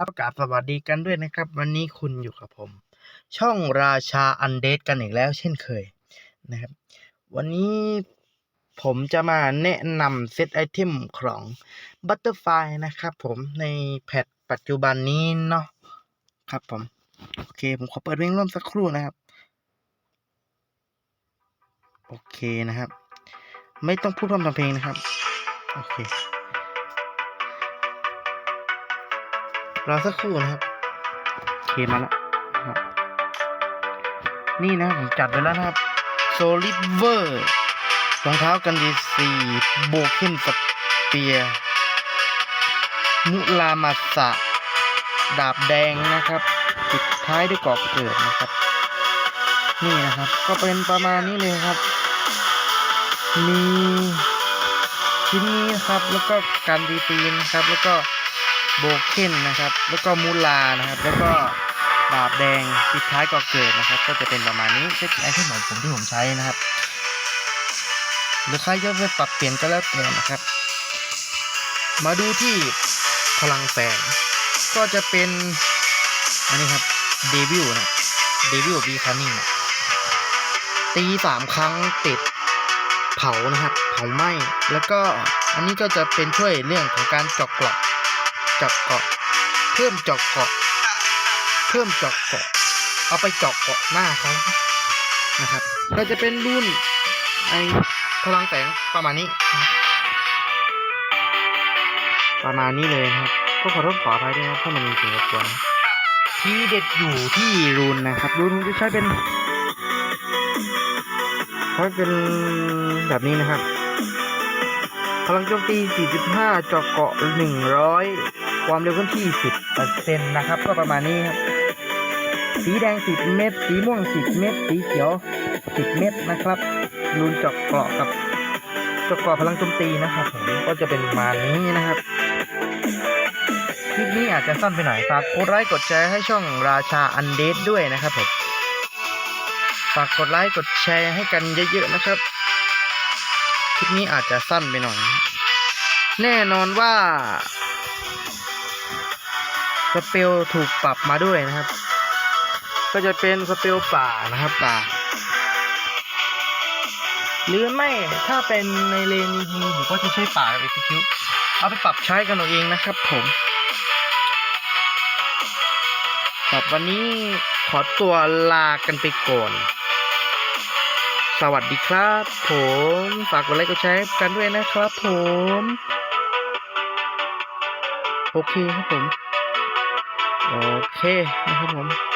ครับกราบสวัสดีกันด้วยนะครับ วันนี้คุณอยู่กับผม ช่องราชาอันเดตกันอีกแล้ว เช่นเคยนะครับ วันนี้ผมจะมาแนะนำเซตไอเทมของ Butterfly นะครับผมในแพทปัจจุบันนี้เนาะครับผม โอเค ผมขอเปิดเพลงร่วมสักครู่นะครับ โอเคนะครับ ไม่ต้องพูดพร่ำทำเพลงนะครับ โอเค รอสักครู่นะครับโอเคมาแล้วนะครับนี่นะผมจัดไว้แล้วนะครับ Solid v e r รองเท้ากันดีซีโบเคนสเปียมุลามาสะ ดาบแดงนะครับปิดท้ายด้วยกอกเกิดนะครับ นี่นะครับ ก็เป็นประมาณนี้เลยครับ มีชิ้นนี้ครับแล้วก็การดีตีนนะครับแล้วก็ โบเคนนะครับ แล้วก็มูลานะครับ แล้วก็ดาบแดงปิดท้ายกอเกิดนะครับ ก็จะเป็นประมาณนี้เซตไอเทมของผมที่ผมใช้นะครับ หรือใครจะไปปรับเปลี่ยนก็แล้วแต่นะครับ มาดูที่พลังแฝงก็จะเป็นอันนี้ครับเดวิลนะเดวิลบีคานิ่งตีสามครั้งติดเผานะครับ เผาไหม้แล้วก็อันนี้ก็จะเป็นช่วยเรื่องของการจาะเกราะ เจาะเกาะ เพิ่มเจาะเกาะ เพิ่มเจาะเกาะ เอาไปเจาะเกาะหน้าเขานะครับ ก็จะเป็นรุ่นไอพลังแสงประมาณนี้ ประมาณนี้เลยนะครับ ก็ขอโทษขออภัยด้วยนะครับถ้ามันมีเสียงรบกวนที่เด็ดอยู่ที่รูนนะครับรูนจะใช้เป็นใช้เป็นแบบนี้นะครับพลังโจมตี 45 เจาะเกาะ 100 ความเร็วเคลื่อนที่ 10%นะครับ ก็ประมาณนี้ครับ สีแดง 10 เม็ดสีม่วง 10 เม็ดสีเขียว 10 เม็ดนะครับรูนจาะเกาะกับจาะเกาะพลังโจมตีนะครับผมก็จะเป็นประมาณนี้นะครับคลิปนี้อาจจะสั้นไปหน่อยฝากกดไลค์กดแชร์ให้ช่องราชาอันเดตด้วยนะครับผมฝากกดไลค์กดแชร์ให้กันเยอะๆนะครับคลิปนี้อาจจะสั้นไปหน่อย แน่นอนว่า สเปลถูกปรับมาด้วยนะครับ ก็จะเป็นสเปลป่านะครับป่า หรือไม่ถ้าเป็นในเลนจริงๆผมก็จะใช้ป่ากับเอ็กซิคิวเอาไปปรับใช้กันเอาเองนะครับผมสำหรับวันนี้ขอตัวลากันไปก่อนสวัสดีครับผม ฝากกดไลค์กดแชร์กันด้วยนะครับผม โอเคครับผม โอเคนะครับผม